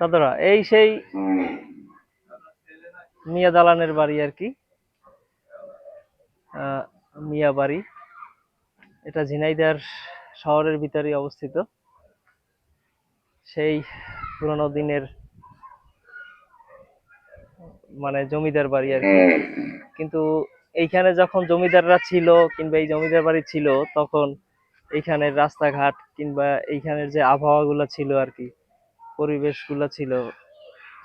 দাদারা এই সেই মিয়া দালানের বাড়ি আর কি। মিয়া বাড়ি। এটা ঝিনাইদার শহরের ভিতরে অবস্থিত। সেই পুরোনো দিনের মানে জমিদার বাড়ি আর কি। কিন্তু এইখানে যখন জমিদাররা ছিল কিংবা এই জমিদার বাড়ি ছিল, তখন এইখানের রাস্তাঘাট কিংবা এইখানের যে আবহাওয়াগুলো ছিল আর কি পরিবেশগুলো ছিল,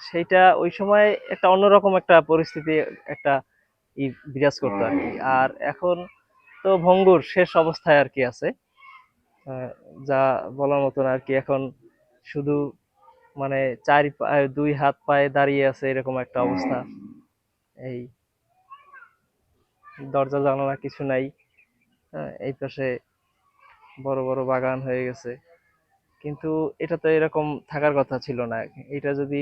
সেইটা ওই সময় একটা অন্যরকম একটা পরিস্থিতি, একটা ই বিরাজ করতো আর কি। আর এখন তো ভঙ্গুর শেষ অবস্থায় আর কি আছে। যা বলার মতন আর কি এখন শুধু মানে চারি দুই হাত পায়ে দাঁড়িয়ে আছে এরকম একটা অবস্থা। এই দরজা, জানালা কিছু নাই। এই পাশে বড় বড় বাগান হয়ে গেছে। কিন্তু এটা তো এরকম থাকার কথা ছিল না। এটা যদি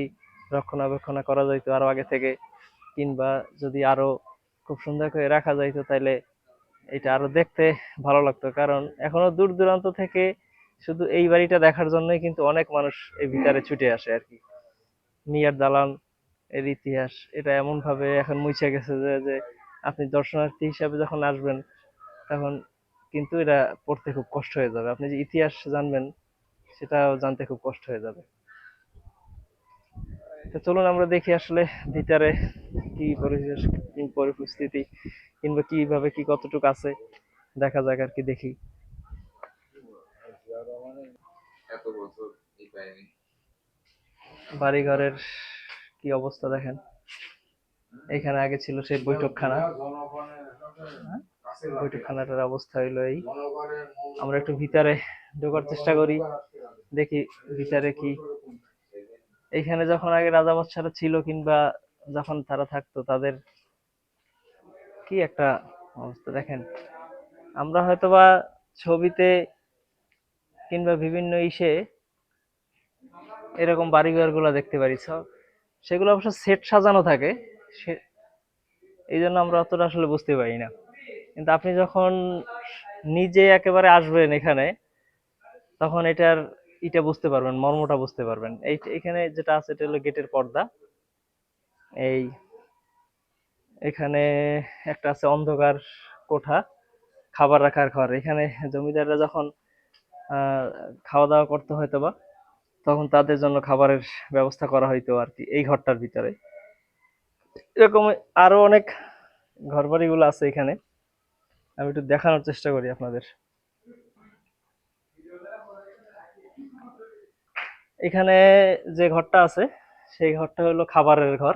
রক্ষণাবেক্ষণ করা যাইতো আরও আগে থেকে, কিংবা যদি আরও খুব সুন্দর করে রাখা যাইতো তাহলে এটা আরও দেখতে ভালো লাগতো। কারণ এখনও দূর দূরান্ত থেকে শুধু এই বাড়িটা দেখার জন্যই কিন্তু অনেক মানুষ এই ভিতরে ছুটে আসে আর কি মিয়ার দালান, এর ইতিহাস, এটা এমন ভাবে এখন মুছে গেছে যে যে আপনি দর্শনার্থী হিসাবে যখন আসবেন, তখন কিন্তু এটা পড়তে খুব কষ্ট হয়ে যাবে। আপনি যে ইতিহাস জানবেন সেটাও জানতে খুব কষ্ট হয়ে যাবে। তো চলুন আমরা দেখি আসলে ভিতরে কি পরিবেশ কি পরিস্থিতি কিংবা কীভাবে কি কতটুকু আছে দেখা যাক আর কি দেখি। এত বছর এই পাইনি বাড়ি ঘরের কি অবস্থা দেখেন? এখানে আগে ছিল সেই বৈঠকখানা। বৈঠকখানাটার অবস্থা হইল এই। আমরা একটু ভিতরে ঢোকার চেষ্টা করি। দেখি বিচারে কি। এইখানে যখন আগে রাজা বাদশারা ছিল কিংবা যখন তারা থাকতো, তাদের কি একটা অবস্থা দেখেন। আমরা হয়তোবা ছবিতে কিংবা বিভিন্ন ইসে এরকম বাড়িঘরগুলা দেখতে পারি সব সেগুলো অবশ্য সেট সাজানো থাকে, সে এই জন্য আমরা অতটা আসলে বুঝতে পারি না। কিন্তু আপনি যখন নিজে একেবারে আসবেন এখানে, তখন এটার ইটা বুঝতে পারবেন, মর্মটা বুঝতে পারবেন। এই এখানে যেটা আছে, এটা হলো গেটের পর্দা। এই এখানে একটা আছে অন্ধকার কোঠা, খাবার রাখার ঘর। এখানে জমিদাররা যখন খাওয়া দাওয়া করতে হয়তো বা তখন তাদের জন্য খাবারের ব্যবস্থা করা হইতো আর কি, এই ঘরটার ভিতরে। এরকম আরও অনেক ঘর বাড়িগুলো আছে এখানে। আমি একটু দেখানোর চেষ্টা করি আপনাদের। এখানে যে ঘরটা আছে, সেই ঘরটা হলো খাবারের ঘর,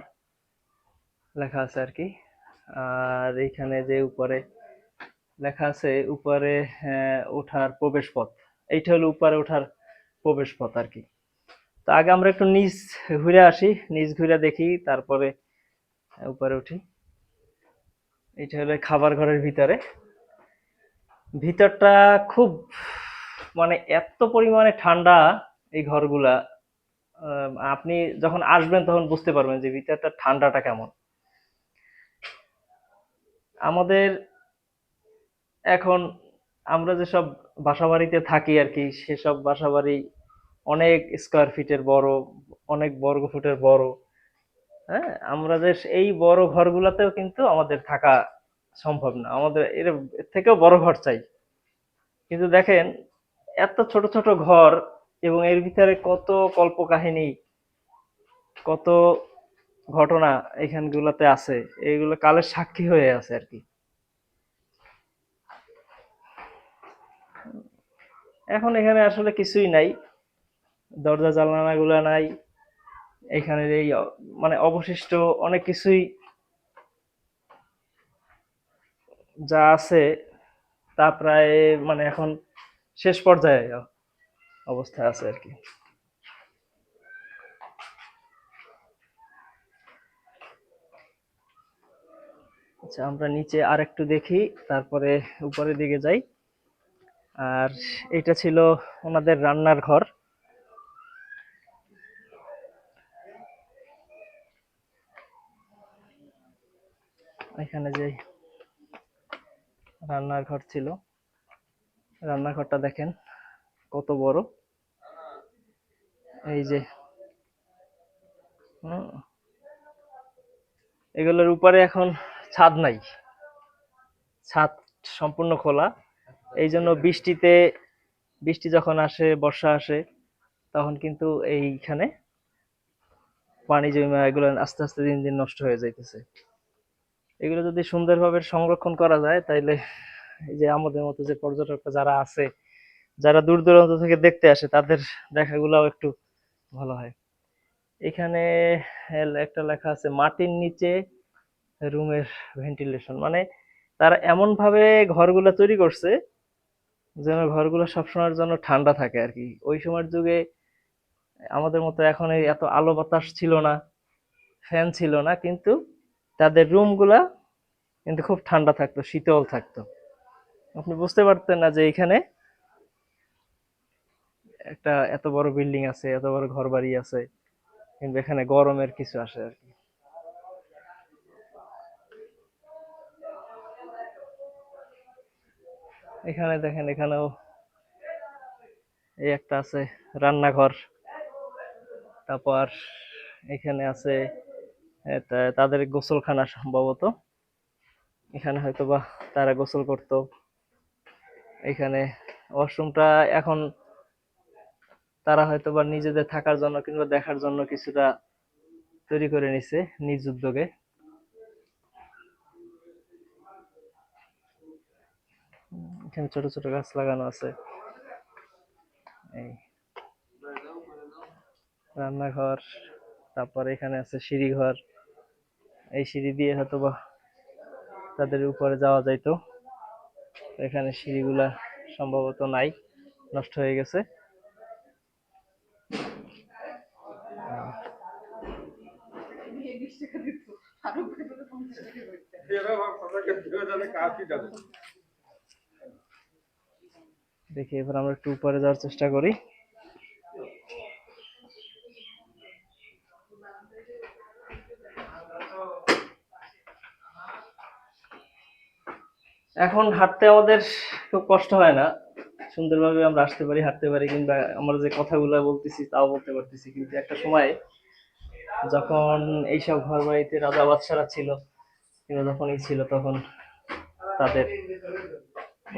লেখা আছে আর কি। আর এইখানে যে উপরে লেখা আছে, উপরে ওঠার প্রবেশ পথ এইটা হলো উপরে ওঠার প্রবেশ পথ আর কি। তো আগে আমরা একটু নিচ ঘুরে আসি, নিচ ঘুরে দেখি, তারপরে উপরে উঠি। এটা হলো খাবার ঘরের ভিতরে। ভিতরটা খুব মানে এত পরিমাণে ঠান্ডা এই ঘরগুলা আপনি যখন আসবেন তখন বুঝতে পারবেন যে ভিতরটা ঠান্ডাটা কেমন। আমাদের এখন আমরা যেসব বাসাবাড়িতে থাকি আর কি, সেসব বাসাবাড়ি অনেক স্কোয়ার ফিটের বড়, অনেক বর্গ ফুটের বড়। হ্যাঁ আমরা যে এই বড় ঘরগুলাতেও কিন্তু আমাদের থাকা সম্ভব না। আমাদের এর এর থেকেও বড় ঘর চাই। কিন্তু দেখেন, এত ছোট ছোট ঘর এবং এর ভিতরে কত কল্পকাহিনী, কত ঘটনা এখানগুলোতে আছে এইগুলো কালের সাক্ষী হয়ে আছে আর কি। এখন এখানে আসলে কিছুই নাই, দরজা জানালা গুলা নাই, এখানের এই মানে অবশিষ্ট অনেক কিছুই যা আছে তা প্রায় মানে এখন শেষ পর্যায়ে। অবস্থায় আছে আর কি। আচ্ছা আমরা নিচে আর একটু দেখি, তারপরে উপরের দিকে যাই। আর এটা ছিল ওনাদের রান্নার ঘর। এখানে যে রান্নার ঘর ছিল, রান্নাঘরটা দেখেন কত বড়। এই যে এগুলোর উপরে এখন ছাদ নাই। ছাদ সম্পূর্ণ খোলা। এই জন্য বৃষ্টিতে, বৃষ্টি যখন আসে, বর্ষা আসে, তখন কিন্তু এইখানে পানি জমে, এগুলো আস্তে আস্তে দিন দিন নষ্ট হয়ে যাইতেছে। এগুলো যদি সুন্দরভাবে সংরক্ষণ করা যায়, তাইলে এই যে আমাদের মতো যে পর্যটকরা যারা আছে, যারা দূর দূরান্ত থেকে দেখতে আসে, তাদের দেখাগুলাও একটু ভালো হয়। এখানে একটা লেখা আছে, মাটির নিচে রুমের ভেন্টিলেশন মানে তারা এমন ভাবে ঘরগুলো তৈরি করছে যেন ঘরগুলো সবসময়ের জন্য ঠান্ডা থাকে আর কি। ওই সময়ের যুগে আমাদের মতো এখন এত আলো বাতাস ছিল না ফ্যান ছিল না, কিন্তু তাদের রুমগুলা কিন্তু খুব ঠান্ডা থাকতো, শীতল থাকতো। আপনি বুঝতে পারতেন না যে এখানে একটা এত বড় বিল্ডিং আছে, এত বড় ঘর বাড়ি আছে, কিন্তু এখানে গরমের কিছু আসে আর কি। এখানে দেখেন, এখানেও এই একটা আছে রান্নাঘর। তারপর এখানে আছে তাদের গোসলখানা সম্ভবত। এখানে হয়তো বা তারা গোসল করত। এখানে ওয়াশরুমটা এখন তারা হয়তো বা নিজেদের থাকার জন্য কিংবা দেখার জন্য কিছুটা তৈরি করে নিছে নিজ উদ্যোগে। এখানে ছোট ছোট গাছ লাগানো আছে। এই রান্নাঘর, তারপর এখানে আছে সিঁড়ি ঘর এই সিঁড়ি দিয়ে হয়তো বা তাদের উপরে যাওয়া যাইতো। এখানে সিঁড়িগুলা সম্ভবত নাই, নষ্ট হয়ে গেছে। দেখি, এবার আমরা একটু উপরে যাওয়ার চেষ্টা করি। এখন হাঁটতে আমাদের খুব কষ্ট হয় না। সুন্দরভাবে আমরা আসতে পারি, হাঁটতে পারি, কিংবা আমরা যে কথাগুলো বলতেছি, তাও বলতে পারতেছি। কিন্তু একটা সময় যখন এইসব ঘর বাড়িতে রাজা বাদশারা ছিল যখন এই ছিল, তখন তাদের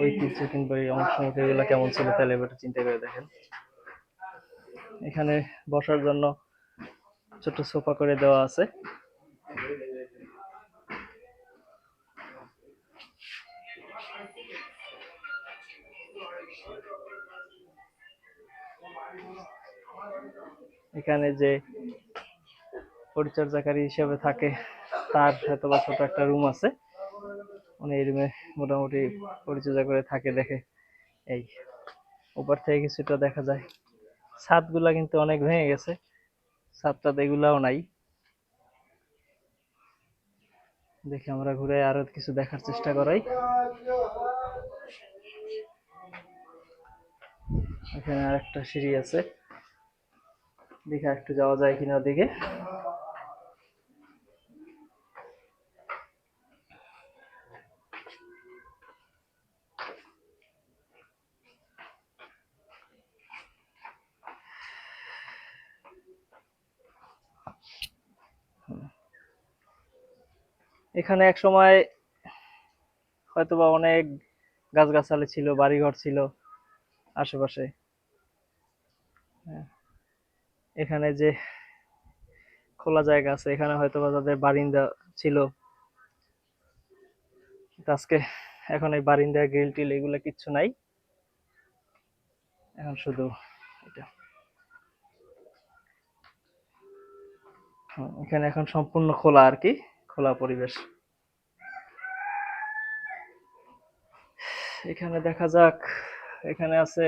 ঐতিহ্য কিংবা এই অংশমতি এগুলো কেমন ছিল, তাহলে এবার চিন্তা করে দেখেন। এখানে বসার জন্য ছোট সোফা করে দেওয়া আছে। এখানে যে পরিচর্যাকারী হিসেবে থাকে। তার হয়তো বা ছোট একটা রুম আছে। উনি এই রুমে মোটামুটি পরিচর্যা করে থাকে দেখে। এই উপর থেকে কিছুটা দেখা যায়। ছাদগুলা কিন্তু অনেক ভেঙে গেছে। ছাদটা এগুলাও নাই। দেখি আমরা ঘুরে আরও কিছু দেখার চেষ্টা করাই। এখানে আরেকটা সিঁড়ি আছে। দেখি একটু যাওয়া যায় কিনা ওদিকে। এখানে এক সময় হয়তোবা অনেক গাছগাছালি ছিল, বাড়িঘর ছিল আশেপাশে। হ্যাঁ। এখানে যে খোলা জায়গা আছে, এখানে হয়তোবা তাদের বারিন্দা ছিল। আজকে এখন এই বারিন্দা, গ্রিল টিল এগুলো কিচ্ছু নাই। এখন শুধু এটা। এখানে এখন সম্পূর্ণ খোলা আর কি। খোলা পরিবেশ। এখানে দেখা যাক, এখানে আছে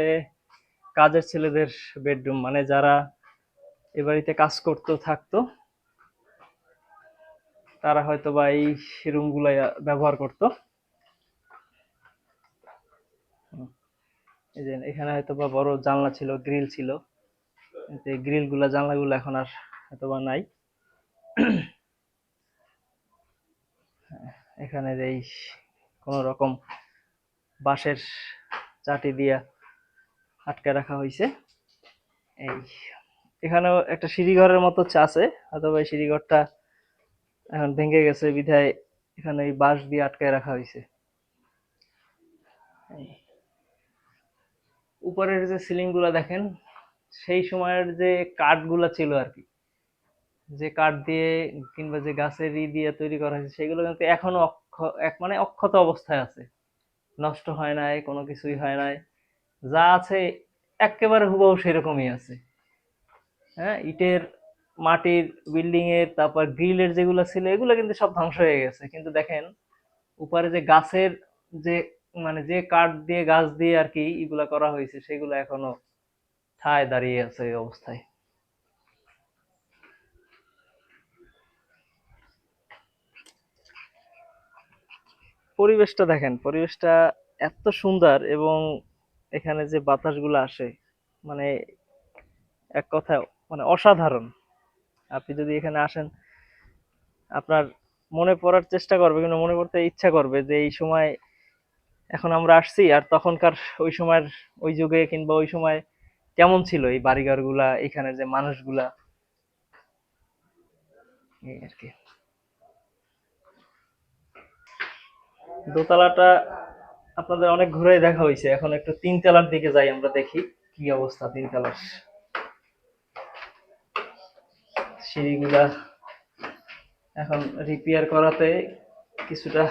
কাজের ছেলেদের বেডরুম মানে যারা এ বাড়িতে কাজ করতো, থাকতো, তারা হয়তো বা এই রুমগুলাই ব্যবহার করতো। এখানে হয়তো বা বড় জানলা ছিল গ্রিল ছিল। কিন্তু এই গ্রিলগুলা জানলা গুলো এখন আর হয়তো বা নাই। এখানে এই কোন রকম বাঁশের চাটি দিয়া আটকে রাখা হয়েছে এই, এখানেও একটা সিঁড়িঘরের মতো আছে, অথবা এই সিঁড়িঘরটা এখন ভেঙে গেছে, বিধায় এখানে এই বাঁশ দিয়ে আটকায় রাখা হয়েছে উপরের যে সিলিংগুলা দেখেন, সেই সময়ের যে কাঠগুলা ছিল আর কি যে কাঠ দিয়ে কিংবা যে গাছের ই দিয়ে তৈরি করা হয়েছে, সেগুলো কিন্তু এখনও অক্ষ, এক মানে অক্ষত অবস্থায় আছে। নষ্ট হয় নাই, কোনো কিছুই হয় নাই। যা আছে একেবারে হুবহু সেরকমই আছে। হ্যাঁ ইটের, মাটির বিল্ডিং এর তারপর গ্রিলের যেগুলো ছিল, এগুলো কিন্তু সব ধ্বংস হয়ে গেছে। কিন্তু দেখেন, উপরে যে গাছের যে মানে যে কাঠ দিয়ে, গাছ দিয়ে আর কি এগুলা করা হয়েছে, সেগুলো এখনও ঠায় দাঁড়িয়ে আছে এই অবস্থায়। পরিবেশটা দেখেন, পরিবেশটা এত সুন্দর এবং এখানে যে বাতাসগুলো আসে মানে এক কথায় মানে অসাধারণ। আপনি যদি এখানে আসেন, আপনার মনে পড়ার চেষ্টা করবে, কিন্তু মনে করতে ইচ্ছা করবে যে এই সময় এখন আমরা আসছি আর তখনকার ওই সময়ের, ওই যুগে কিংবা ওই সময় কেমন ছিল এই বাড়িঘরগুলা, এখানের যে মানুষগুলা? এই আর কি। দোতলাটা আপনাদের অনেক ঘুরে দেখা হয়েছে। এখন একটু তিনতলার দিকে যাই, আমরা দেখি কি অবস্থা তিনতলার সিঁড়িগুলা এখন রিপেয়ার করাতে কিছুটা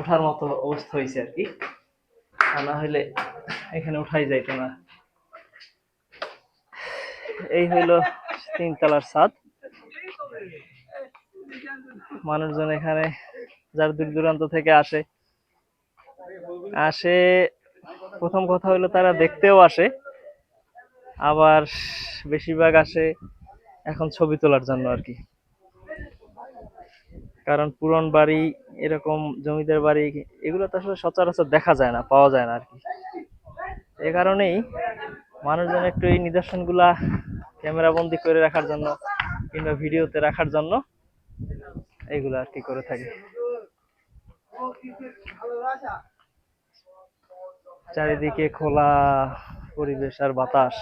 ওঠার মতো অবস্থা হয়েছে আর কি। তা না হইলে এখানে উঠাই যাইতো না। এই হইল তিনতলার ছাদ। মানুষজন এখানে যার দূর দূরান্ত থেকে আসে। আসে, প্রথম কথা হলো তারা দেখতেও আসে। আবার বেশিরভাগ আসে এখন ছবি তোলার জন্য আর কি। কারণ পুরন বাড়ি, এরকম জমিদার বাড়ি, এগুলো তো আসলে সচরাচর দেখা যায় না, পাওয়া যায় না আর কি। এ কারণেই মানুষজন একটু এই নিদর্শনগুলা ক্যামেরা বন্দি করে রাখার জন্য কিংবা ভিডিওতে রাখার জন্য এগুলো আর কি করে থাকে। চারিদিকে খোলা পরিবেশ আর বাতাস।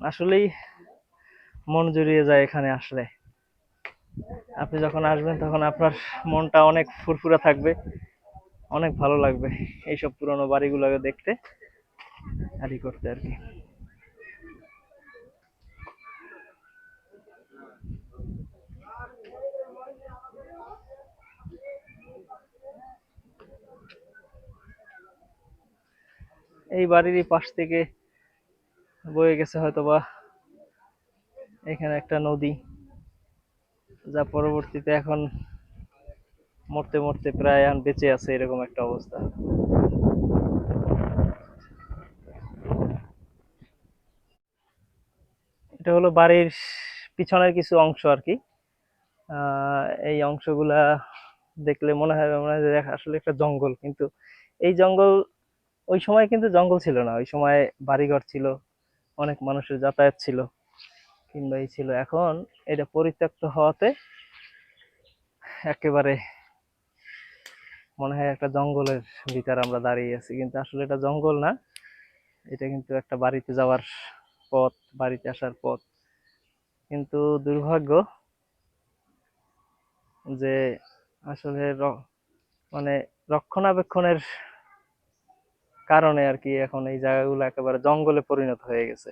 আসলেই মন জুড়িয়ে যায় এখানে আসলে। আপনি যখন আসবেন তখন আপনার মনটা অনেক ফুরফুরা থাকবে, অনেক ভালো লাগবে এইসব পুরনো বাড়িগুলোকে দেখতে, আর করতে আর কি। এই বাড়িরই পাশ থেকে বয়ে গেছে হয়তোবা এখানে একটা নদী, যা পরবর্তীতে এখন মরতে মরতে প্রায় এখন বেঁচে আছে এরকম একটা অবস্থা। এটা হলো বাড়ির পিছনের কিছু অংশ আর কি। এই অংশগুলা দেখলে মনে হয় মনে হয় আসলে একটা জঙ্গল, কিন্তু এই জঙ্গল ওই সময় কিন্তু জঙ্গল ছিল না, ওই সময় বাড়িঘর ছিল, অনেক মানুষের যাতায়াত ছিল, কিংবা এই ছিল। এখন এটা পরিত্যক্ত হওয়াতে একেবারে মনে হয় একটা জঙ্গলের ভিতরে আমরা দাঁড়িয়ে আছি। কিন্তু আসলে এটা জঙ্গল না, এটা কিন্তু একটা বাড়িতে যাওয়ার পথ, বাড়িতে আসার পথ। কিন্তু দুর্ভাগ্য যে আসলে মানে রক্ষণাবেক্ষণের কারণে আর কি এখন এই জায়গাগুলো একেবারে জঙ্গলে পরিণত হয়ে গেছে।